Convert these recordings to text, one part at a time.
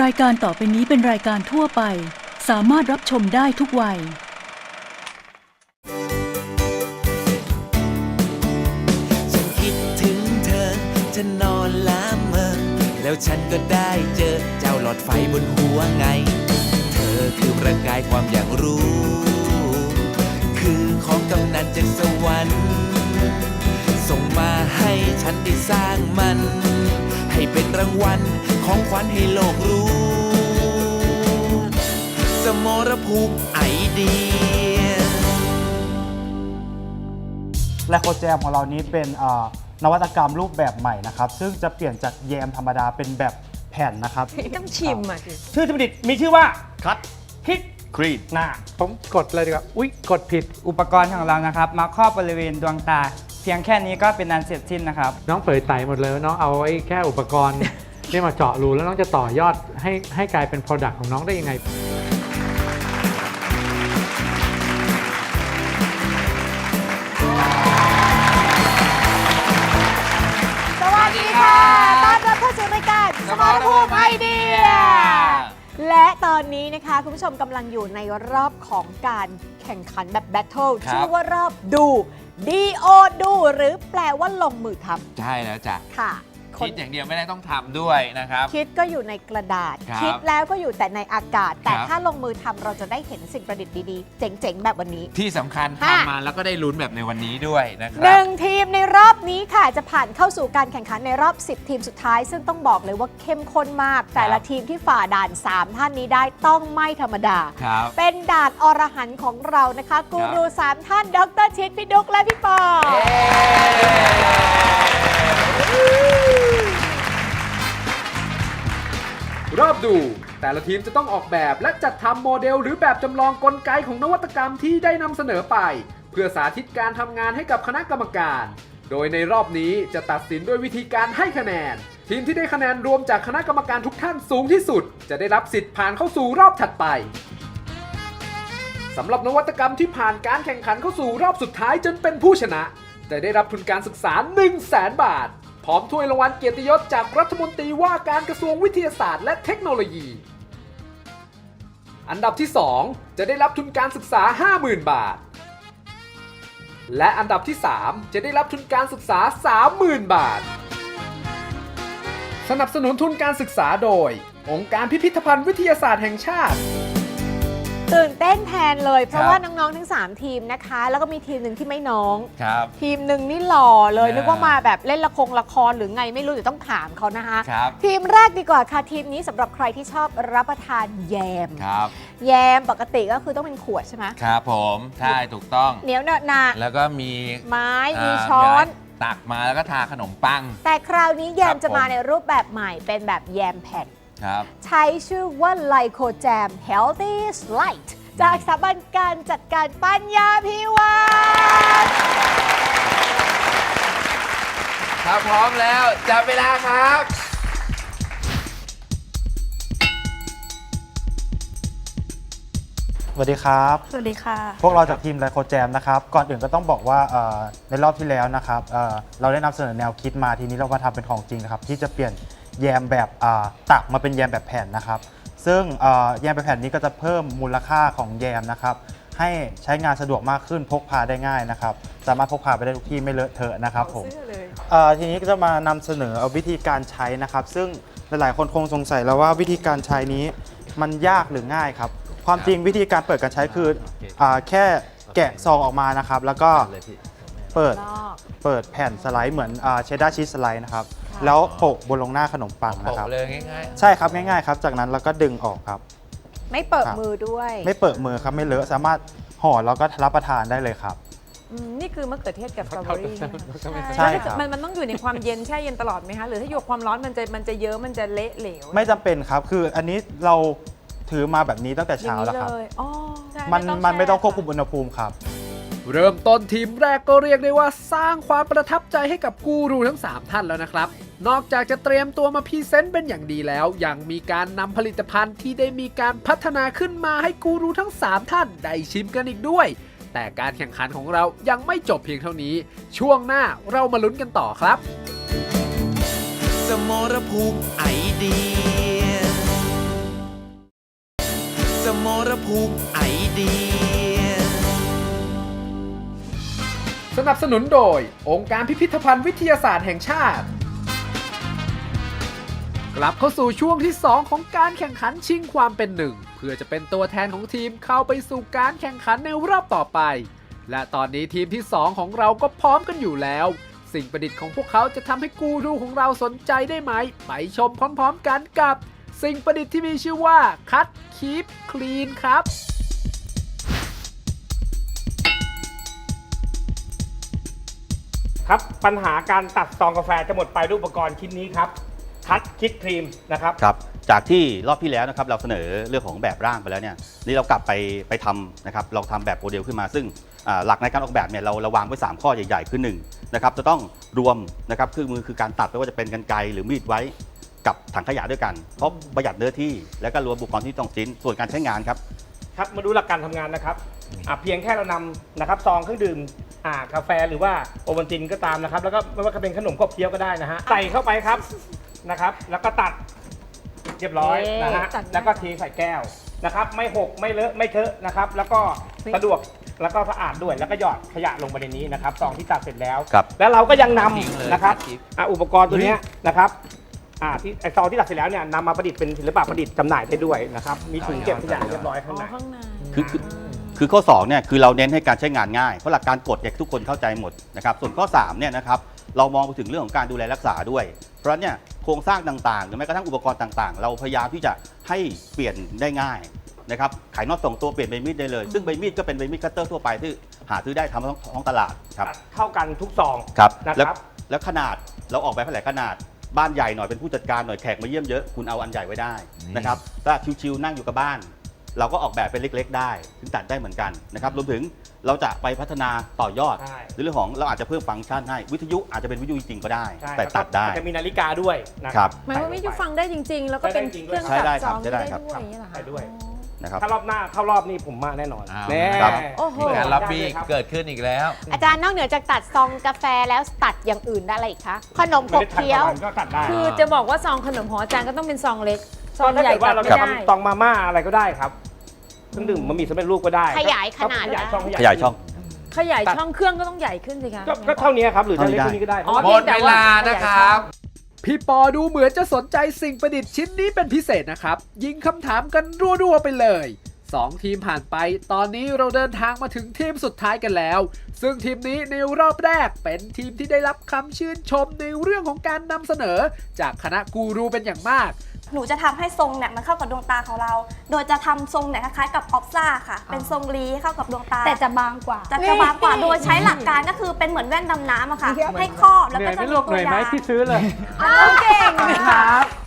รายการต่อไปนี้เป็นรายการทั่วไป สามารถรับชมได้ทุกวัย ฉันคิดถึงเธอจะนอนละเมอ แล้วฉันก็ได้เจอเจ้าหลอดไฟบนหัวไง เธอคือประกายความอยากรู้ คือของกำนันจากสวรรค์ ส่งมาให้ฉันได้สร้างมัน ให้เป็นรางวัลของขวัญให้โลกรู้ สมรภูมิไอเดีย และโคแจมของเรานี้เป็นเอ่อนวัตกรรมรูปแบบใหม่นะครับ ซึ่งจะเปลี่ยนจากแยมธรรมดาเป็นแบบแผ่นนะครับ ต้องชิมอะสิชื่อธุรกิจมีชื่อว่าคัดคิกครีดนาผมกดเลยดีกว่า อุ๊ย กดผิด อุปกรณ์ของเรานะครับ มาครอบบริเวณดวงตา เพียงแค่นี้ก็เป็นอันเสร็จสิ้นนะครับ น้องเผยไตหมดเลยว่าน้องเอาไอ้แค่อุปกรณ์ นี่มาเจาะรูแล้วน้องจะต่อยอดให้ให้กลายเป็น Product ของน้องได้ยังไง สวัสดีค่ะ ต้อนรับเข้าสู่รายการสมรภูมิไอเดีย และตอนนี้นะคะคุณผู้ชมกำลังอยู่ในรอบของการแข่งขันแบบแบทเทิลครับ ชื่อว่ารอบดู DO ดูหรือแปลว่าลงมือทใช่แล้วจ้ะำค่ะ คคินดอย่างเดียวไม่ได้ต้องทำด้วยนะครับ คิดก็อยู่ในกระดาษ ครับคิดแล้วก็อยู่แต่ในอากาศ แต่ครับ ถ้าลงมือทำเราจะได้เห็นสิ่งประดิษฐ์ดีๆ เจ๋งๆ แบบวันนี้ ที่สำคัญค่ะ ทำมาแล้วก็ได้ลุ้นแบบในวันนี้ด้วยนะคหรันึ่งทีมในรอบนี้ค่ะจะผ่านเข้าสู่การแข่งขันในรอบ 10 ทีมสุดท้าย ซึ่งต้องบอกเลยว่าเข้มข้นมาก แต่ละทีมที่ฝ่าด่าน 3 ท่านนี้ได้ต้องไม่ธรรมดา ครับ เป็นด่านอรหันต์ของเรานะคะกูรู3ท่านดรชิดพี่ดุกและพี่ปอ รอบดู แต่ละทีมจะต้องออกแบบและจัดทำโมเดลหรือแบบจำลองกลไกของนวัตกรรมที่ได้นำเสนอไป เพื่อสาธิตการทำงานให้กับคณะกรรมการ โดยในรอบนี้จะตัดสินด้วยวิธีการให้คะแนน ทีมที่ได้คะแนนรวมจากคณะกรรมการทุกท่านสูงที่สุด จะได้รับสิทธิ์ผ่านเข้าสู่รอบถัดไปสำหรับนวัตกรรมที่ผ่านการแข่งขันเข้าสู่รอบสุดท้ายจนเป็นผู้ชนะ จะได้รับทุนการศึกษา 1 0 0 0 0แสนบาท พร้อมถ้วยรางวัลเกียรติยศจากรัฐมนตรีว่าการกระทรวงวิทยาศาสตร์และเทคโนโลยี อันดับที่ 2 จะได้รับทุนการศึกษา 50,000 บาท และอันดับที่ 3 จะได้รับทุนการศึกษา 30,000 บาท สนับสนุนทุนการศึกษาโดย องค์การพิพิธภัณฑ์วิทยาศาสตร์แห่งชาติ ตื่นเต้นแทนเลย เพราะครับว่าน้องๆทั้ง 3 ทีมนะคะ แล้วก็มีทีมหนึ่งที่ไม่น้อง ครับ ทีมหนึ่งนี่หล่อเลยอ่านึนึกว่ามาแบบเล่นละครละครหรือไงไม่รู้เดี๋ยวต้องถามเขานะคะ ครับ ทีมแรกดีกว่าค่ะทีมนี้สำหรับใครที่ชอบรับประทานแยม ครับ แยมปกติก็คือต้องเป็นขวดใช่ไหมครับผม ใช่ ถูกต้อง เหนียวเนอะหนาแล้วก็มีไม้ามีช้อน ตักมาแล้วก็ทาขนมปัง แต่คราวนี้แยครัมบจะมาผมในรูปแบบใหม่เป็นแบบแยมแผ่น ครับ ใช้ชื่อว่าไลโคแจม Healthy Light จากสถาบันการจัดการปัญญาพิวัตรถ้าพร้อมแล้วจับเวลาครับ สวัสดีครับ สวัสดีค่ะ พวกเราจากทีมไลโคแจมนะครับ ก่อนอื่นก็ต้องบอกว่าเอ่อในรอบที่แล้วนะครับเอ่อเราได้นำเสนอแนวคิดมาทีนี้เรามาทำเป็นของจริงนะครับ ที่จะเปลี่ยน แยมแบบอ่าตักมาเป็นแยมแบบแผ่นนะครับ ซึ่งเอ่อแยมแบบแผ่นนี้ก็จะเพิ่มมูลค่าของแยมนะครับ ให้ใช้งานสะดวกมากขึ้นพกพาได้ง่ายนะครับ สามารถพกพาไปได้ทุกที่ไม่เลอะเทอะนะครับผมเอ่อทีนี้ก็จะมานำเสนอเอาวิธีการใช้นะครับ ซึ่งหลายๆ คนคงสงสัยแล้วว่าวิธีการใช้นี้มันยากหรือง่ายครับ ความจริงวิธีการเปิดการใช้คืออาแค่แกะซองออกมานะครับ แล้วก็เปิด นอก เปิดแผ่นสไลด์เหมือนเชดดาร์ชีสสไลด์นะครับแล้วโปะบนลงหน้าขนมปังโปะนะครับ เลยง่ายใช่ครับง่ายๆครับ จากนั้นเราก็ดึงออกครับ ไม่เปิดครับ มือด้วยไม่เปิดมือครับไม่เลอะสามารถห่อแล้วก็รับประทานได้เลยครับ อืมนี่คือมะเขือเทศกับสตรอเบอรี่นะคะใช่แล้วครับ มันมันต้องอยู่ในความเย็นแช่เย็นตลอดไหมคะ หรือถ้าอยู่กับความร้อนมันจะมันจะเยอะมันจะเละเหลวไม่จำเป็นครับ คืออันนี้เราถือมาแบบนี้ตั้งแต่อย่างเช้านี้แล้วเลครับยอ๋อใช่มันมันไม่ต้องควบแช่คุมอุณหภูมิครับ เริ่มต้นทีมแรกก็เรียกได้ว่าสร้างความประทับใจให้กับกูรูทั้ง 3 ท่านแล้วนะครับ นอกจากจะเตรียมตัวมาพรีเซนต์เป็นอย่างดีแล้ว ยังมีการนำผลิตภัณฑ์ที่ได้มีการพัฒนาขึ้นมาให้กูรูทั้ง 3 ท่านได้ชิมกันอีกด้วย แต่การแข่งขันของเรายังไม่จบเพียงเท่านี้ ช่วงหน้าเรามาลุ้นกันต่อครับ สมรภูมิไอเดียรภูมิไอเดีย สนับสนุนโดย องค์การพิพิธภัณฑ์วิทยาศาสตร์แห่งชาติ กลับเข้าสู่ช่วงที่ 2 ของการแข่งขันชิงความเป็นหนึ่ง เพื่อจะเป็นตัวแทนของทีมเข้าไปสู่การแข่งขันในรอบต่อไป และตอนนี้ทีมที่ 2 ของเราก็พร้อมกันอยู่แล้ว สิ่งประดิษฐ์ของพวกเขาจะทำให้กูรูของเราสนใจได้ไหม ไปชมพร้อมๆกันกับ สิ่งประดิษฐ์ที่มีชื่อว่าคัดคีปคลีนครับ ครับปัญหาการตัดซองกาแฟจะหมดไปด้วยอุปกรณ์ชิ้นนี้ครับคัดคิดครีมนะครับครับ จากที่รอบที่แล้วนะครับเราเสนอเรื่องของแบบร่างไปแล้วเนี่ยนี่เรากลับไปไปทำนะครับเราทำแบบโมเดลขึ้นมา ซึ่งอ่าหลักในการออกแบบเนี่ยเราเราวางไว้ 3 ข้อใหญ่ๆคือ1นะครับจะต้องรวมนะครับเครื่องมือคือการตัดไม่ว่าจะเป็นกันไกรหรือมีดไว้กับถังขยะด้วยกันเพราะประหยัดเนื้อที่ และก็รวมอุปกรณ์ที่ต้องชิ้นส่วนการใช้งานครับครับมาดูหลักการทำงานนะครับ อะเพียงแค่เรานำนะครับซองเครื่องดื่มอ่ากาแฟหรือว่าโอวัลตินก็ตามนะครับ แล้วก็ไม่ว่าจะเป็นขนมขบเคี้ยวก็ได้นะฮะใส่เข้าไปครับนะครับ แล้วก็ตัดเรียบร้อยนะฮะตัดง่ายแล้วก็เทใส่แก้วนะครับ ไม่หกไม่เลอะไม่เทอะนะครับ แล้วก็สะดวกแล้วก็สะอาดด้วยแล้วก็หยอดขยะลงไปในนี้นะครับซองที่ตัดเสร็จแล้ว ครับแล้วเราก็ยังนทิ้งเลยำนะครับครับ อะอุปกรณ์ตัวเนี้ยนะครับอ่าที่ไอซองที่ตัดเสร็จแล้วเนี่ยนำมาประดิษฐ์เป็นศิลปะประดิษฐ์จำหน่ายได้ด้วยนะครับมีถุงเก็บขยะเรียบร้อยข้างใน ข้างใน คือคือ คือข้อ2เนี่ยคือเราเน้นให้การใช้งานง่ายเพราะหลักการกฎเนี่ยทุกคนเข้าใจหมดนะครับส่วนข้อ3เนี่ยนะครับเรามองไปถึงเรื่องของการดูแลรักษาด้วย เพราะฉะนั้นเนี่ยโครงสร้างต่างๆ หรือแม้กระทั่งอุปกรณ์ต่างๆ เราพยายามที่จะให้เปลี่ยนได้ง่ายนะครับขายน็อตสองตัวเปลี่ยนใบมีดได้เลย ซึ่งใบมีดก็เป็นใบมีดคัตเตอร์ทั่วไปที่หาซื้อได้ทำท้องท้องตลาดครับเท่ากันทุกซองครับนะครับแล้วแล้วขนาดเราออกแบบแผนขนาดบ้านใหญ่หน่อยเป็นผู้จัดการหน่อยแขกมาเยี่ยมเยอะคุณเอาอันใหญ่ไว้ได้นะครับถ้าชิวๆนั่งอยู่กับบ้าน เราก็ออกแบบเป็นเล็ก ๆ ได้ซึ่งตัดได้เหมือนกันนะครับรวมถึงเราจะไปพัฒนาต่อยอดใช่ ในเรื่องของเราอาจจะเพิ่มฟังก์ชันให้วิทยุอาจจะเป็นวิทยุจริงๆก็ได้ ใช่แต่แล้วก็ตัดได้ อาจจะมีนาฬิกาด้วยนะครับหมายว่าวิทยุฟังได้จริง ๆ แล้วก็เป็นเครื่องใช้ได้ตัดครับซองใช้ได้ได้ครับ ด้วยอย่างเงี้ยเหรอคะ ใช้ด้วยอ๋อนะครับ ถ้ารอบหน้าเข้ารอบนี้ผมมาแน่นอนเอาแน่ ครับ โอ้โหการรับบี้เกิดขึ้นอีกแล้ว อาจารย์นอกเหนือจากตัดซองกาแฟแล้วตัดอย่างอื่นได้อะไรอีกคะ ขนมขบเคี้ยวมล็ดทานตะนก็ตัดได้ คือจะบอกว่าซองขนมของอาจารย์ก็ต้องเป็นซองเล็ก ซองถ้าใหญ่เกิดว่าตัดเราไม่จะได้ทำตองมาม่าอะไรก็ได้ครับเครื่องดื่มบะหมี่สำเร็จรูปก็ได้ขยายขนาด ขยายช่องขยายช่อง ขยายช่องเครื่องก็ต้องใหญ่ขึ้นสิคะก็ก็เท่านี้ครับหรือจะเล็กเท่ากนี้ว่านี้ก็ได้อ๋อหมดเวลานะครับ พี่ปอดูเหมือนจะสนใจสิ่งประดิษฐ์ชิ้นนี้เป็นพิเศษนะครับ ยิงคำถามกันรัวๆไปเลย 2 ทีมผ่านไป ตอนนี้เราเดินทางมาถึงทีมสุดท้ายกันแล้ว ซึ่งทีมนี้ในรอบแรกเป็นทีมที่ได้รับคำชื่นชมในเรื่องของการนำเสนอ จากคณะกูรูเป็นอย่างมาก หนูจะทำให้ทรงเนี่ยมันเข้ากับดวงตาของเรา โดยจะทำทรงเนี่ยคล้ายๆกับออฟซ่าค่ะ เป็นทรงรีให้เข้ากับดวงตา แต่จะบางกว่า จะจะบางกว่าโดยใช้หลักการก็คือเป็นเหมือนแว่นดำน้ำอะค่ะ ให้ครอบแล้วเหนื่ก็อยจะไหม่มีลูกเหตัวนื่อยไหมยาที่ซื้อเลย อ้าวเก่ง ครับ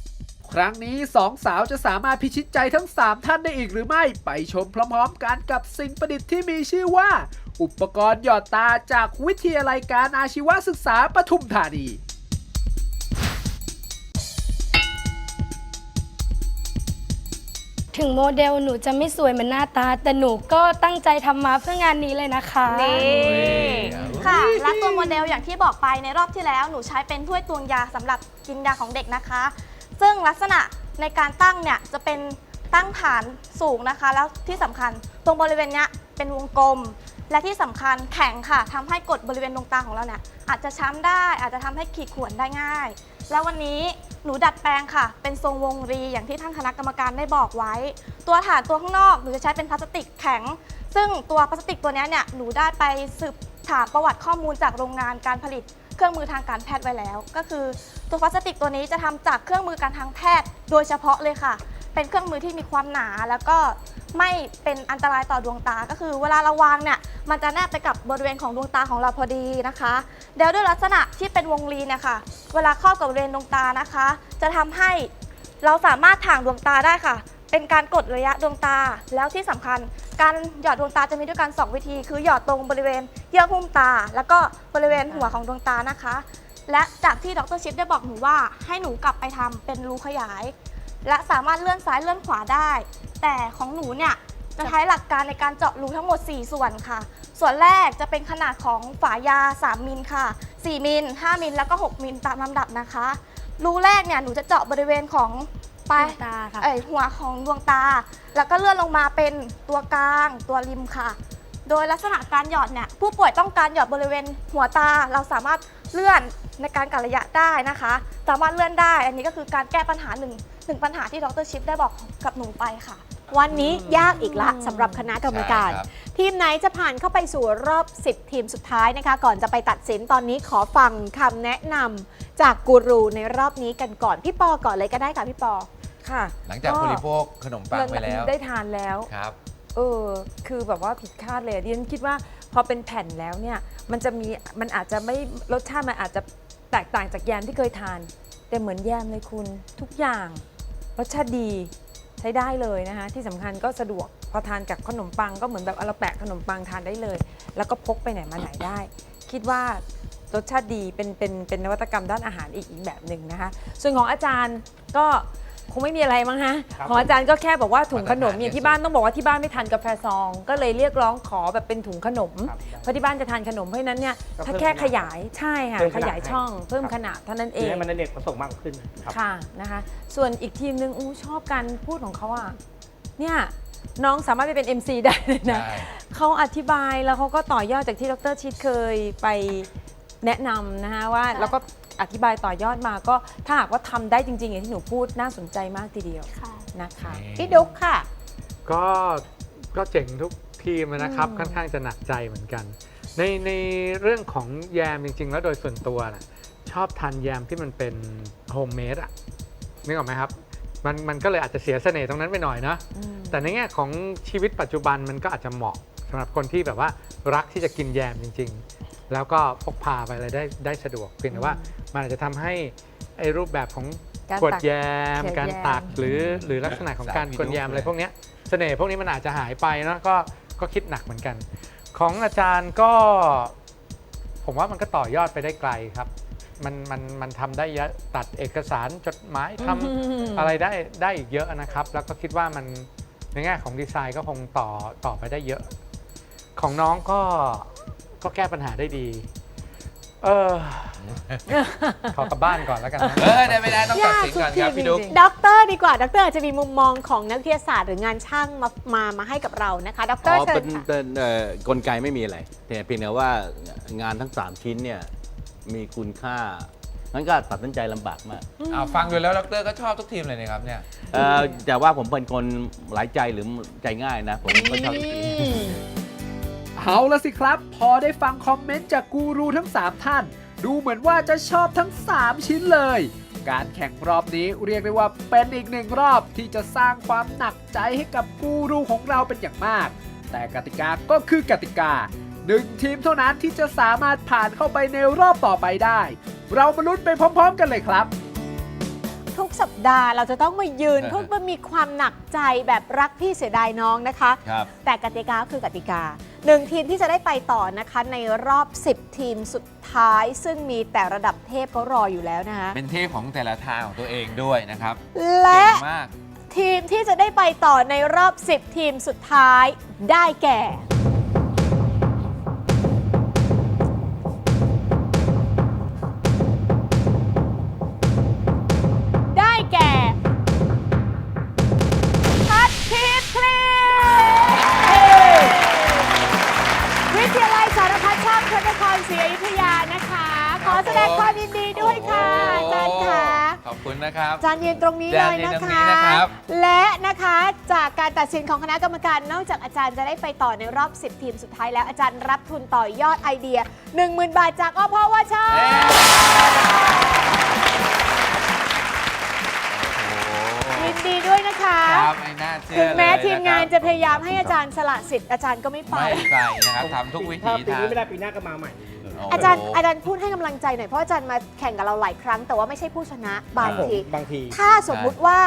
ครั้งนี้สองสาวจะสามารถพิชิตใจทั้ง 3 ท่านได้อีกหรือไม่ ไปชมพร้อมๆกันกับสิ่งประดิษฐ์ที่มีชื่อว่า อุปกรณ์หยอดตาจากวิทยาลัยการอาชีวศึกษาปทุมธานีถึงโมเดลหนูจะไม่สวยเหมือนหน้าตา แต่หนูก็ตั้งใจทำมาเพื่องานนี้เลยนะคะนี่ค่ะ และตัวโมเดลอย่างที่บอกไปในรอบที่แล้วหนูใช้เป็นถ้วยตวงยาสำหรับกินยาของเด็กนะคะ ซึ่งลักษณะในการตั้งเนี่ยจะเป็นตั้งฐานสูงนะคะ แล้วที่สำคัญตรงบริเวณเนี้ยเป็นวงกลม และที่สำคัญแข็งค่ะทำให้กดบริเวณดวงตาของเราเนี่ยอาจจะช้ำได้อาจจะทำให้ขีดข่วนได้ง่าย แล้ววันนี้หนูดัดแปลงค่ะ เป็นทรงวงรีอย่างที่ท่านคณะกรรมการได้บอกไว้ ตัวฐานตัวข้างนอกหนูจะใช้เป็นพลาสติกแข็ง ซึ่งตัวพลาสติกตัวเนี้ยเนี่ยหนูได้ไปสืบถามประวัติข้อมูลจากโรงงานการผลิต เครื่องมือทางการแพทย์ไว้แล้ว ก็คือตัวพลาสติกตัวนี้จะทำจากเครื่องมือการทางแพทย์โดยเฉพาะเลยค่ะ เป็นเครื่องมือที่มีความหนาแล้วก็ไม่เป็นอันตรายต่อดวงตา ก็คือเวลาเราวางเนี่ยมันจะแนบไปกับบริเวณของดวงตาของเราพอดีนะคะเดี๋ยวด้วยลักษณะที่เป็นวงรีเนี่ยค่ะเวลาครอบกับบริเวณดวงตานะคะ จะทำให้เราสามารถถ่างดวงตาได้ค่ะ เป็นการกดระยะดวงตา แล้วที่สำคัญ การหยอดดวงตาจะมีด้วยกัน 2 วิธี คือหยอดตรงบริเวณเยื่อหุ้มตา แล้วก็บริเวณหัวของดวงตานะคะ และจากที่ดรชิปได้บอกหนูว่า ให้หนูกลับไปทำเป็นรูขยาย และสามารถเลื่อนซ้ายเลื่อนขวาได้ แต่ของหนูเนี่ยจะใช้หลักการในการเจาะรูทั้งหมด 4 ส่วนค่ะ ส่วนแรกจะเป็นขนาดของฝายา 3 มิลค่ะ 4 มิล 5 มิล แล้วก็ 6 มิลตามลำดับนะคะ รูแรกเนี่ยหนูจะเจาะบริเวณของ ปลายดวงตาค่ะ เอ้ยหัวของดวงตา แล้วก็เลื่อนลงมาเป็นตัวกลางตัวริมค่ะ โดยลักษณะการหยอดเนี่ยผู้ป่วยต้องการหยอดบริเวณหัวตาเราสามารถเลื่อนในการกะระยะได้นะคะ สามารถเลื่อนได้ อันนี้ก็คือการแก้ปัญหาหนึ่งหนึ่งปัญหาที่ดรชิปได้บอกกับหนูไปค่ะ วันนี้ยากอีกละสำหรับคณะกรรมการ ใช่ครับ ทีมไหนจะผ่านเข้าไปสู่รอบ 10 ทีมสุดท้ายนะคะ ก่อนจะไปตัดสินตอนนี้ขอฟังคำแนะนำจากกูรูในรอบนี้กันก่อน พี่ปอก่อนเลยก็ได้ค่ะพี่ปอ ค่ะหลังจากบริโภคขนมปังไปแล้วได้ทานแล้ว ครับ เออ คือแบบว่าผิดคาดเลยดิฉันคิดว่าพอเป็นแผ่นแล้วเนี่ย มันจะมี มันอาจจะไม่รสชาติมันอาจจะแตกต่างจากแยมที่เคยทาน แต่เหมือนแยมเลยคุณทุกอย่างรสชาติดีใช้ได้เลยนะคะที่สำคัญก็สะดวกพอทานกับขนมปังก็เหมือนแบบเอาเราแปะขนมปังทานได้เลย แล้วก็พกไปไหนมาไหนได้ คิดว่ารสชาติดีเป็นเป็นเป็นนวัตกรรมด้านอาหารอีกอีกแบบหนึ่งนะคะ ส่วนของอาจารย์ก็ คงไม่มีอะไรมั้งฮะครับของอาจารย์ก็แค่บอกว่าถุงขนมมาตรฐานอย่างที่บ้านต้องบอกว่าที่บ้านไม่ทานกาแฟซอง ก็เลยเรียกร้องขอแบบเป็นถุงขนม ครับเพราะที่บ้านจะทานขนมเพราะฉะนั้นเนี่ยก็ถ้าเพิ่มแค่ขนาดขยายใช่ค่ะเพิ่มขขนาดยายช่องให้เพิ่มครับ ขนาดเท่านั้นเอคืองให้มันได้เด็กประสงค์มากขึ้นครับ ค่ะนะคะ ส่วนอีกทีมนึงอู้ชอบการพูดของเขาอะเนี่ยน้องสามารถไปเป็น MC ได้เลยนะ ใช่ เขาอธิบายแล้วเขาก็ต่อยอดจากที่ดรชิดเคยไปแนะนำนะคะว่าค่ะแล้วก็ อธิบายต่อยอดมาก็ถ้าหากว่าทำได้จริง ๆ อย่างที่หนูพูดน่าสนใจมากทีเดียวค่ะ นะคะ พี่ดุ๊กค่ะ ก็ก็เจ๋งทุกทีมนะครับ อืม ค่อนข้างจะหนักใจเหมือนกัน ในในเรื่องของแยมจริง ๆ แล้วโดยส่วนตัวนะชอบทานแยมที่มันเป็นโฮมเมดอะนึกออกไหมครับ มันมันก็เลยอาจจะเสียเสน่ห์ตรงนั้นไปหน่อยนะ อืม แต่ในแง่ของชีวิตปัจจุบันมันก็อาจจะเหมาะสำหรับคนที่แบบว่ารักที่จะกินแยมจริงๆ แล้วก็พกพาไปอะไรได้ได้สะดวกเพียงแต่ว่ามันอาจจะทำให้ไอ้รูปแบบของการขวดตักแยม เขียนการแยม ตักหรือหรือลักษณะของการสายกวนแยมพิรุธอะไรเลย พวกเนี้ยเสน่ห์พวกนี้มันอาจจะหายไปเนอะก็ก็คิดหนักเหมือนกัน ของอาจารย์ก็ ผมว่ามันก็ต่อยอดไปได้ไกลครับ มันมันมันทำได้เยอะตัดเอกสารจดหมายทำอืมอะไรได้ได้อีกเยอะนะครับ แล้วก็คิดว่ามันในแง่ของดีไซน์ก็คงต่อต่อไปได้เยอะ ของน้องก็ ก็แก้ปัญหาได้ดี เออ ขอกลับบ้านก่อนแล้วกันนะ เออได้ไม่ได้ต้องตัดสินก่อนครับพี่ดุ๊ก ด็อกเตอร์ดีกว่าด็อกเตอร์จะมีมุมมองของนักวิทยาศาสตร์หรืองานช่างมามามาให้กับเรานะคะด็อกเตออ๋ร์อเชิเป็ญนค่ะ เป็นเอ่อกลไกไม่มีอะไรแต่เพียงแต่ว่างานทั้ง 3 ชิ้นเนี่ยมีคุณค่างั้นก็ตัดสินใจลำบากมากเอาฟังดูแล้วดรก็ชอบทุกทีมเลยนะครับเนี่ย เอ่อแต่ว่าผมเป็นคนหลายใจหรือใจง่ายนะ ผมก็ชอบทุกทีเอาละสิครับ พอได้ฟังคอมเมนต์จากกูรูทั้ง 3 ท่าน ดูเหมือนว่าจะชอบทั้ง 3 ชิ้นเลย การแข่งรอบนี้เรียกได้ว่าเป็นอีกหนึ่งรอบที่จะสร้างความหนักใจให้กับกูรูของเราเป็นอย่างมาก แต่กติกาก็คือกติกาหนึ่งทีมเท่านั้นที่จะสามารถผ่านเข้าไปในรอบต่อไปได้ เรามาลุ้นไปพร้อม ๆ กันเลยครับ ทุกสัปดาห์เราจะต้องมายืนเออเพื่อมามีความหนักใจแบบรักพี่เสียดายน้องนะคะ ครับ แต่กติกาคือกติกาหนึ่งทีมที่จะได้ไปต่อนะคะในรอบ 10 ทีมสุดท้าย ซึ่งมีแต่ระดับเทพเขารออยู่แล้วนะคะ เป็นเทพของแต่ละทางของตัวเองด้วยนะครับและ เก่งมาก ทีมที่จะได้ไปต่อในรอบ 10 ทีมสุดท้ายได้แก่ ดงความยินดีด้วยค่ะอาจารย์ค่ะขอบคุณนะครับ อาจารย์ยืนตรงนี้เลยอาจารย์ยืนนะตรงนี้คะ นะครับ และนะคะจากการตัดสินของคณะกรรมการนอกจากอาจารย์จะได้ไปต่อในรอบ 10 ทีมสุดท้ายแล้วอาจารย์รับทุนต่อยอดไอเดีย 10,000 บาทจากอพวชโอ้โหยินดีด้วยนะคะ ครับไม่น่าเชื่อถึงแม้เลยทีมงานคจะรับพยายามให้อาจารย์สละสิทธิ์อาจารย์ก็ไม่ไป ไม่ไปนะครับทำทุกวิถ้าถีปีทาง นี้ไม่ได้ปีหน้าก็มาใหม่โโห อาจารย์อาจารย์พูดให้กำลังใจหน่อยเพราะอาจารย์มาแข่งกับเราหลายครั้ง แต่ว่าไม่ใช่ผู้ชนะบางผมทีบางที ถ้าสมมุติว่า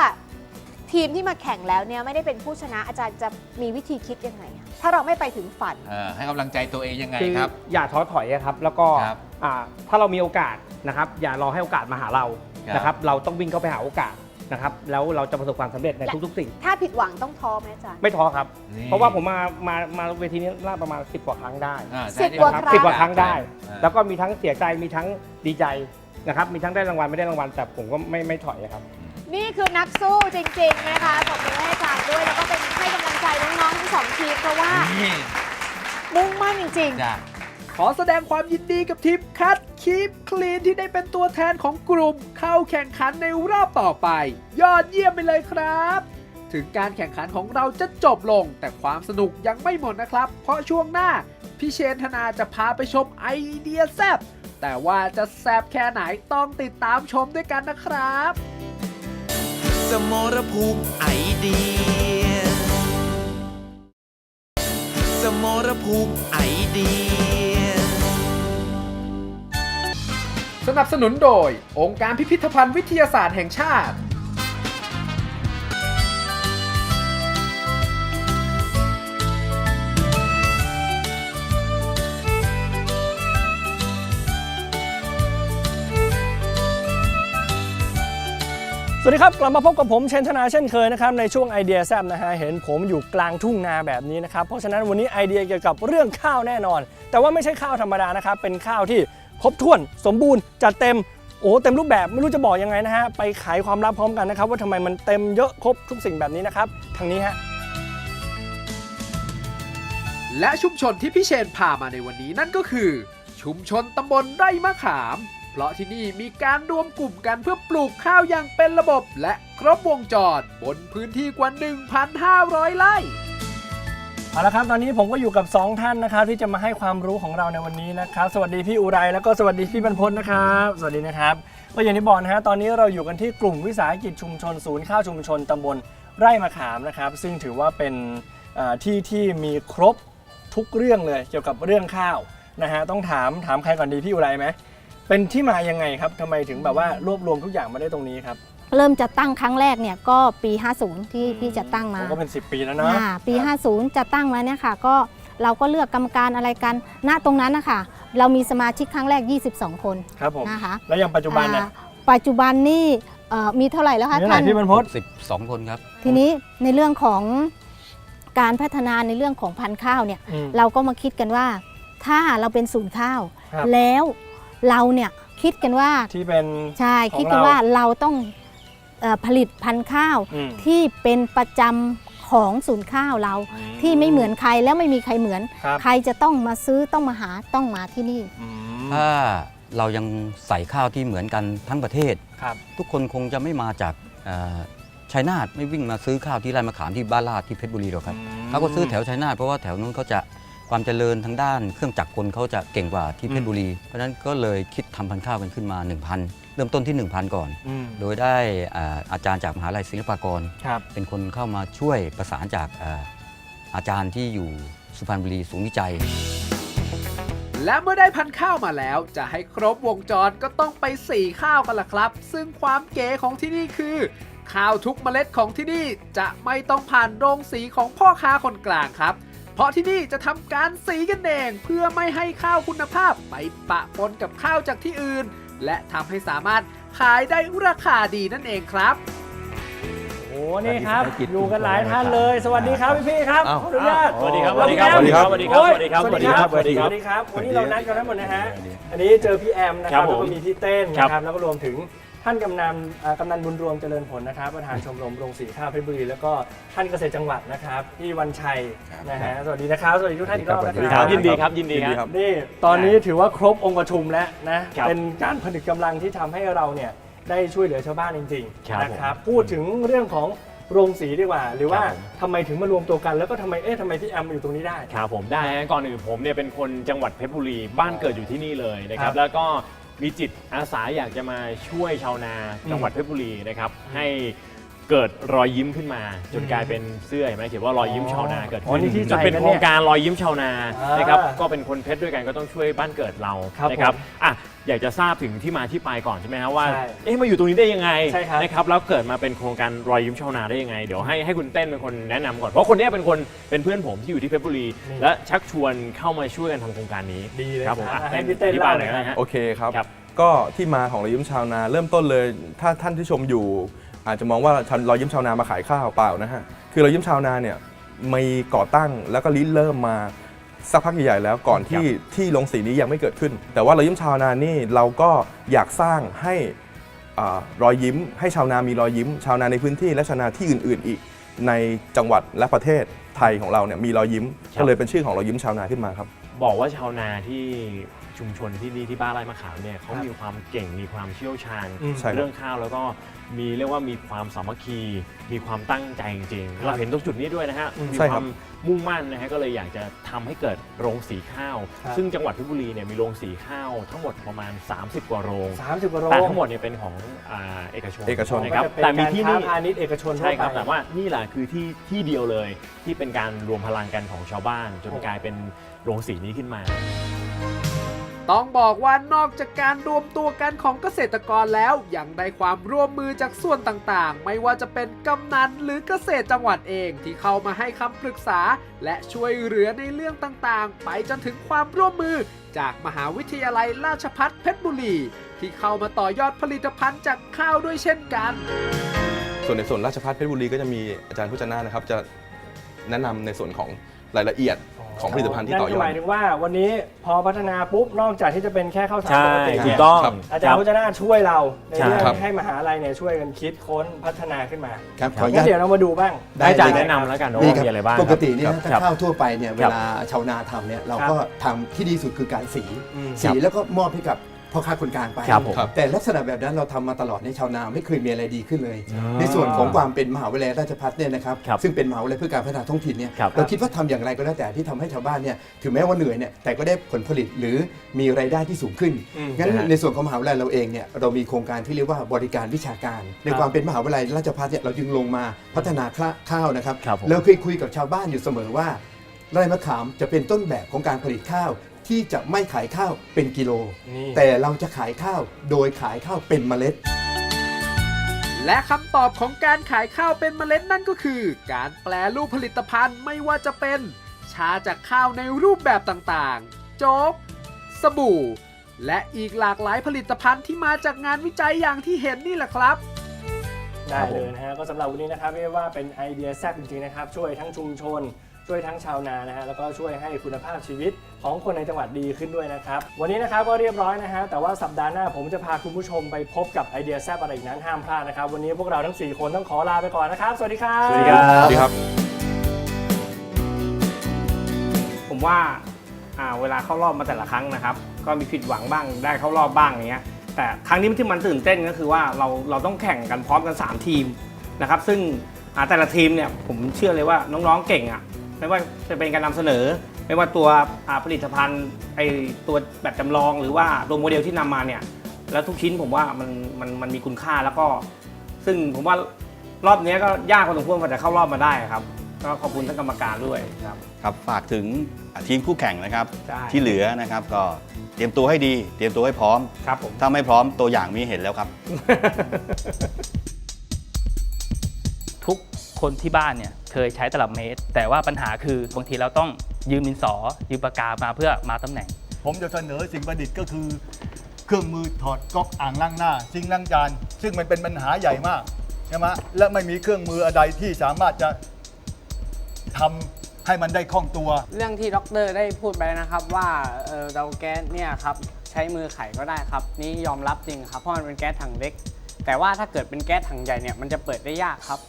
ทีมที่มาแข่งแล้วเนี่ยไม่ได้เป็นผู้ชนะอาจารย์จะมีวิธีคิดยังไงอะถ้าเราไม่ไปถึงฝัน เออให้กำลังใจตัวเองยังไงคือครับ อย่าท้อถอยอะครับ แล้วก็ครับอ่าถ้าเรามีโอกาสนะครับ อย่ารอให้โอกาสมาหาเราครับ นะครับ เราต้องวิ่งเข้าไปหาโอกาส นะครับแล้วเราจะประสบความสำเร็จในและทุกๆสิ่ง ถ้าผิดหวังต้องท้อไหมอาจารย์ ไม่ท้อครับ นี่เพราะว่าผมมามามาเวทีนี้ล่าประมาณ 10 กว่าครั้งได้อ่าสิบใช่กว่าครับครั้ง สิบกว่าครั้งได้ อ่า แล้วก็มีทั้งเสียใจมีทั้งดีใจนะครับมีทั้งได้รางวัลไม่ได้รางวัลแต่ผมก็ไม่ไม่ถอยอะครับ นี่คือนักสู้จริงๆนะคะขอบคุณให้อาจารย์ด้วยแล้วก็เป็นให้กำลังใจน้องๆทั้งสองทีมเพราะว่านี่มุ่งมั่นจริง จ้ะ ขอแสดงความยินดีกับทีมคัดคีปคลีนที่ได้เป็นตัวแทนของกลุ่ม เข้าแข่งขันในรอบต่อไป ยอดเยี่ยมไปเลยครับ ถึงการแข่งขันของเราจะจบลง แต่ความสนุกยังไม่หมดนะครับ เพราะช่วงหน้า พี่เชนธนาจะพาไปชมไอเดียแซบแต่ว่าจะแซบแค่ไหนต้องติดตามชมด้วยกันนะครับ สมรภูมิไอเดีย สมรภูมิไอเดีย สนับสนุนโดย องค์การพิพิธภัณฑ์วิทยาศาสตร์แห่งชาติ สวัสดีครับ กลับมาพบกับผมเชนธนาเช่นเคยนะครับในช่วงไอเดียแซบนะฮะเห็นผมอยู่กลางทุ่งนาแบบนี้นะครับ เพราะฉะนั้นวันนี้ไอเดียเกี่ยวกับเรื่องข้าวแน่นอน แต่ว่าไม่ใช่ข้าวธรรมดานะครับ เป็นข้าวที่ ครบถ้วนสมบูรณ์จัดเต็มโอ้เต็มรูปแบบไม่รู้จะบอกยังไงนะฮะไปไขความลับพร้อมกันนะครับ ว่าทำไมมันเต็มเยอะครบทุกสิ่งแบบนี้นะครับทางนี้ฮะและชุมชนที่พี่เชนพามาในวันนี้นั่นก็คือ ชุมชนตำบลไร่มะขาม เพราะที่นี่มีการรวมกลุ่มกันเพื่อปลูกข้าวอย่างเป็นระบบ และครบวงจรบนพื้นที่กว่า 1,500 ไร่ เอาละครับตอนนี้ผมก็อยู่กับ 2 ท่านนะครับที่จะมาให้ความรู้ของเราในวันนี้นะครับ สวัสดีพี่อุไรแล้วก็สวัสดีพี่บรรพตนะครับ สวัสดีนะครับก็อย่างที่บอกนะฮะตอนนี้เราอยู่กันที่กลุ่มวิสาหกิจชุมชนศูนย์ข้าวชุมชนตำบลไร่มะขามนะครับ ซึ่งถือว่าเป็นเอ่อที่ที่มีครบทุกเรื่องเลยเกี่ยวกับเรื่องข้าวนะฮะต้องถามถามใครก่อนดีพี่อุไรไหมเป็นที่มายังไงครับทำไมถึงแบบว่ารวบรวมทุกอย่างมาได้ตรงนี้ครับ เริ่มจะตั้งครั้งแรกเนี่ยก็ปี 50 ที่พี่จะตั้งมาผมก็เป็น 10 ปีแล้วเนาะอ่าปี 50 จะตั้งมาเนี่ยค่ะ ก็เราก็เลือกกรรมการอะไรกัน ณตรงนั้นนะคะเรามีสมาชิกครั้งแรก 22 คนครับผมนะคะแล้วอย่างปัจจุบันนะอ่าปัจจุบันนี่เอ่อมีเท่าไหร่แล้วคะมีเท่าไหร่ท่านพี่บรรพต12 คนครับทีนี้ในเรื่องของการพัฒนาในเรื่องของพันธุ์ข้าวเนี่ยอืมเราก็มาคิดกันว่า ถ้าเราเป็นศูนย์ข้าวครับแล้วเราเนี่ยคิดกันว่าที่เป็นใช่ของคิดกันเราว่าเราต้องเอ่อ ผลิตพันธุ์ข้าวอืมที่เป็นประจำของศูนย์ข้าวเราที่ไม่เหมือนใครแล้วไม่มีใครเหมือน ครับ ใครจะต้องมาซื้อต้องมาหาต้องมาที่นี่ถ้าเรายังใส่ข้าวที่เหมือนกันทั้งประเทศ ครับ ทุกคนคงจะไม่มาจากเอ่อชัยนาทไม่วิ่งมาซื้อข้าวที่ไร่มะขามที่บ้านลาดที่เพชรบุรีหรอกครับเขาก็ซื้อแถวชัยนาทเพราะว่าแถวนู้นเขาจะ ความเจริญทางด้านเครื่องจักรกลเขาจะเก่งกว่าที่เพชรบุรี เพราะฉะนั้นก็เลยคิดทำพันธุ์ข้าวกันขึ้นมา 1,000 เริ่มต้นที่ 1,000 ก่อน อืมโดยได้อ่าอาจารย์จากมหาลัยศิลปากร ครับ เป็นคนเข้ามาช่วยประสานจากอ่าอาจารย์ที่อยู่สุพรรณบุรีศูนย์วิจัย และเมื่อได้พันธุ์ข้าวมาแล้ว จะให้ครบวงจรก็ต้องไปสีข้าวกันล่ะครับ ซึ่งความเก๋ของที่นี่คือ ข้าวทุกเมล็ดของที่นี่จะไม่ต้องผ่านโรงสีของพ่อค้าคนกลางครับ เพราะที่นี่จะทำการสีกันเองเพื่อไม่ให้ข้าวคุณภาพไปปะปนกับข้าวจากที่อื่น และทำให้สามารถขายได้ราคาดีนั่นเองครับ โอ้นี่ครับ อยู่กันหลายท่านเลย สวัสดีครับพี่พี่ๆครับอ้าวขออนุญาตสวัสดีครับสวัสดีครับสวัสดีครับสวัสดีครับโอ้ยสวัสดีครับสวัสดีครับสวัสดีครับ สวัสดีครับ วันนี้เรานัดกันทั้งหมดนะฮะ อันนี้เจอพี่แอมนะคครัรับบผมแล้วก็มีพี่เต้นครับนะครับ แล้วก็รวมถึง ท่านกำนันอ่ากำนันบุญรวมเจริญผลนะครับ ประธานชมรมโรงสีข้าวเพชรบุรี แล้วก็ท่านเกษตรจังหวัดนะครับพี่วันชัยนะฮะสวัสดีนะครับสวัสดีทุกท่านอีกรอบนะสวัสดีครับยินดีครับยินดีครับ นี่ตอนนี้ถือว่าครบองค์ประชุมแล้วนะครับเป็นการผนึกกำลังที่ทำให้เราเนี่ยได้ช่วยเหลือชาวบ้านจริงครับๆนะครับพูดถึงเรื่องของโรงสีดีกว่า หรือว่าครับผม ทำไมถึงมารวมตัวกัน แล้วก็ทำไมเอ๊ะทำไมพี่แอมมาอยู่ตรงนี้ได้ ครับผมได้ฮะก่อนอื่นผมเนี่ยเป็นคนจังหวัดเพชรบุรี บ้านเกิดอยู่ที่นี่เลยนะครัครับบแล้วก็ มีจิตอาสาอยากจะมาช่วยชาวนาจังหวัดเพชรบุรีนะครับให้ เกิดรอยยิ้มขึ้นมา จนกลายเป็นเสื้อเห็นไหมเขียนว่ารอยยิ้มชาวนาเกิดอ๋อขึ้นนี่ที่จนเป็นใส่กันโคเนี่รยงการรอยยิ้มชาวนาอ่านนะครับก็เป็นคนเพชรด้วยกันก็ต้องช่วยบ้านเกิดเราครับนะครับผมอะอยากจะทราบถึงที่มาที่ไปก่อนใช่ไหมครับว่าใช่เอ๊ะมาอยู่ตรงนี้ได้ยังไงใช่ครับ นะครับแล้วเกิดมาเป็นโครงการรอยยิ้มชาวนาได้ยังไงเดี๋ยวให้ให้คุณเต้นเป็นคนแนะนำก่อนเพราะคนเนี้ยเป็นคนเป็นเพื่อนผมที่อยู่ที่เพชรบุรี และชักชวนเข้ามาช่วยกันทำโครงการนี้ดีเลยครับผมครับอะให้พี่เต้นอธิบายหเล่าน่อยหน่อยนะฮะ โอเคครับ ครับก็ที่มาของรอยยิ้มชาวนา เริ่มต้นเลย ถ้าท่านที่ชมอยู่ อาจจะมองว่าชาวรอยยิ้มชาวนามาขายข้าวเปล่านะฮะคือรอยยิ้มชาวนาเนี่ยมีก่อตั้งแล้วก็ริเริ่มมาสักพักใหญ่ๆแล้วก่อนที่ที่ลงสีนี้ยังไม่เกิดขึ้น แต่ว่ารอยยิ้มชาวนานี่เราก็อยากสร้างให้อารอยยิ้ม ให้ชาวนามีรอยยิ้ม ชาวนาในพื้นที่และชาวนาที่อื่น ๆ อีกในจังหวัดและประเทศไทยของเราเนี่ยมีรอยยิ้มครับก็เลยเป็นชื่อของรอยยิ้มชาวนาขึ้นมาครับ บอกว่าชาวนาที่ ชุมชนที่นี่ที่บ้านไร่มะขามเนี่ยเขาครับมีความเก่งมีความเชี่ยวชาญอืมใช่ครับ เรื่องข้าวแล้วก็มีเรียกว่ามีความสามัคคี มีความตั้งใจจริงๆเราเห็นตรงจุดนี้ด้วยนะฮะอืมมีใช่คครัวาบ มมุ่งมั่นนะฮะก็เลยอยากจะทำให้เกิดโรงสีข้าว ครับ ซึ่งจังหวัดเพชรบุรีเนี่ยมีโรงสีข้าวทั้งหมดประมาณ 30 กว่าโรง30กว่าโรงแต่ทั้งหมดเนี่ยเป็นของอ่าเอกชนเอกชน นะครับก็จะเป็นแต่มีที่นี่การค้าพาณิชย์เอกชนทั่วใช่ครับไป แต่ว่านี่แหละคือที่ที่เดียวเลยที่เป็นการรวมพลังกันของชาวบ้าน จนกลายเป็นโรงสีนี้ขึ้นมา ต้องบอกว่านอกจากการรวมตัวกันของเกษตรกรแล้วยังได้ความร่วมมือจากส่วนต่างๆ ไม่ว่าจะเป็นกำนันหรือเกษตรจังหวัดเองที่เข้ามาให้คำปรึกษา และช่วยเหลือในเรื่องต่างๆ ไปจนถึงความร่วมมือจากมหาวิทยาลัยราชภัฏเพชรบุรี ที่เข้ามาต่อยอดผลิตภัณฑ์จากข้าวด้วยเช่นกัน ส่วนในส่วนราชภัฏเพชรบุรีก็จะมีอาจารย์พุจนานะครับจะแนะนำในส่วนของรายละเอียด ของผลิตภัณฑ์ที่ต่อยนั่นคืออหดมายถึงว่าวันนี้พอพัฒนาปุ๊บนอกจากที่จะเป็นแค่ข้าวสารใช่ปกติถูกต้อง ครับ อาจารย์พุทธนาถช่วยเราในใช่เรื่องครับ ให้มหาลัยเนี่ยช่วยกันคิดค้นพัฒนาขึ้นมาครับขออนุงั้ญานต เดี๋ยวเรามาดูบ้าง ได้ให้อาจารย์เลยแนะนำแล้วกันว่านี่ครับมีอะไรบ้างปกติเนี่ยครับถ้าครับข้าวทั่วไปเนี่ยคเวรับลาชาวนาทำเนี่ยเราครับก็ทำที่ดีสุดคือการสีอืมสีครับแล้วก็มอบให้กับ พ่อค้าคนกลางไป ครับผมแต่ลักษณะแบบนั้นเราทำมาตลอดในชาวนาไม่เคยมีอะไรดีขึ้นเลย อ่าในส่วนของความเป็นมหาวิทยาลัยราชภัฏเนี่ยนะครับครับซึ่งเป็นมหาวิทยาลัยเพื่อการพัฒนาท้องถิ่นเนี่ยครับเราคิดว่าทำอย่างไรก็แล้วแต่ที่ทำให้ชาวบ้านเนี่ยถึงแม้ว่าเหนื่อยเนี่ยแต่ก็ได้ผลผลิตหรือมีรายได้ที่สูงขึ้นอืม งั้นนะฮะ ในส่วนของมหาวิทยาลัยเราเองเนี่ยเรามีโครงการที่เรียกว่าบริการวิชาการ ในความเป็นมหาวิทยาลัยราชภัฏเนี่ยเราจึงลงมาพัฒนาข้าวนะครับครับผมแล้วเคยคุยกับชาวบ้านอยู่เสมอว่าไร่มะขามจะเป็นต้นแบบของการผลิตข้าว ที่จะไม่ขายข้าวเป็นกิโล นี่ แต่เราจะขายข้าวโดยขายข้าวเป็นเมล็ด และคำตอบของการขายข้าวเป็นเมล็ดนั่นก็คือ การแปลรูปผลิตภัณฑ์ไม่ว่าจะเป็น ชาจากข้าวในรูปแบบต่างๆ โจ๊ก สบู่ และอีกหลากหลายผลิตภัณฑ์ที่มาจากงานวิจัยอย่างที่เห็นนี่แหละครับ ได้เลยนะฮะก็สำหรับวันนี้นะครับเรียกว่าเป็นไอเดียแซ่บจริงๆนะครับ ช่วยทั้งชุมชน ช่วยทั้งชาวนานะฮะแล้วก็ช่วยให้คุณภาพชีวิตของคนในจังหวัดดีขึ้นด้วยนะครับวันนี้นะครับก็เรียบร้อยนะฮะแต่ว่าสัปดาห์หน้าผมจะพาคุณผู้ชมไปพบกับไอเดียแซ่บอะไรอีกนั้นห้ามพลาดนะครับวันนี้พวกเราทั้ง4คนต้องขอลาไปก่อนนะครับสวัสดีครับ สวัสดีครับ สวัสดีครับ ผมว่าอ่าเวลาเข้ารอบมาแต่ละครั้งนะครับ ก็มีผิดหวังบ้างได้เข้ารอบบ้างอย่างเงี้ยแต่ครั้งนี้ที่มันตื่นเต้นก็คือว่าเราเราต้องแข่งกันพร้อมกัน 3 ทีมนะครับ ซึ่งอ่าแต่ละทีมเนี่ยผมเชื่อเลยว่าน้องๆเก่งอะ ไม่ว่าจะเป็นการนำเสนอ ไม่ว่าตัวอ่าผลิตภัณฑ์ไอตัวแบบจำลอง หรือว่าตัวโมเดลที่นำมาเนี่ย แล้วทุกชิ้นผมว่ามันมันมันมีคุณค่าแล้วก็ ซึ่งผมว่ารอบเนี้ยก็ยากพอสมควรกว่าจะเข้ารอบมาได้ครับ ก็ขอบคุณท่านกรรมการด้วยครับ ครับฝากถึงทีมคู่แข่งนะครับ ใช่ ที่เหลือนะครับก็เตรียมตัวให้ดี เตรียมตัวให้พร้อม ครับผม ถ้าไม่พร้อมตัวอย่างมีเห็นแล้วครับ ทุก คนที่บ้านเนี่ยเคยใช้ตลับเมตร แต่ว่าปัญหาคือบางทีเราต้องยืมดินสอยืมปากกามาเพื่อมาตำแหน่ง ผมจะเสนอสิ่งประดิษฐ์ก็คือ เครื่องมือถอดก๊อกอ่างล้างหน้าซิงค์ล้างจานซึ่งมันเป็นปัญหาใหญ่มากใช่ไหมและไม่มีเครื่องมืออะไรที่สามารถจะทำให้มันได้คล่องตัว เรื่องที่ด็อกเตอร์ได้พูดไปนะครับว่าเอ่อเตาแก๊สเนี่ยครับใช้มือไขก็ได้ครับ นี่ยอมรับจริงครับเพราะมันเป็นแก๊สถังเล็ก แต่ว่าถ้าเกิดเป็นแก๊สถังใหญ่เนี่ยมันจะเปิดได้ยากครับ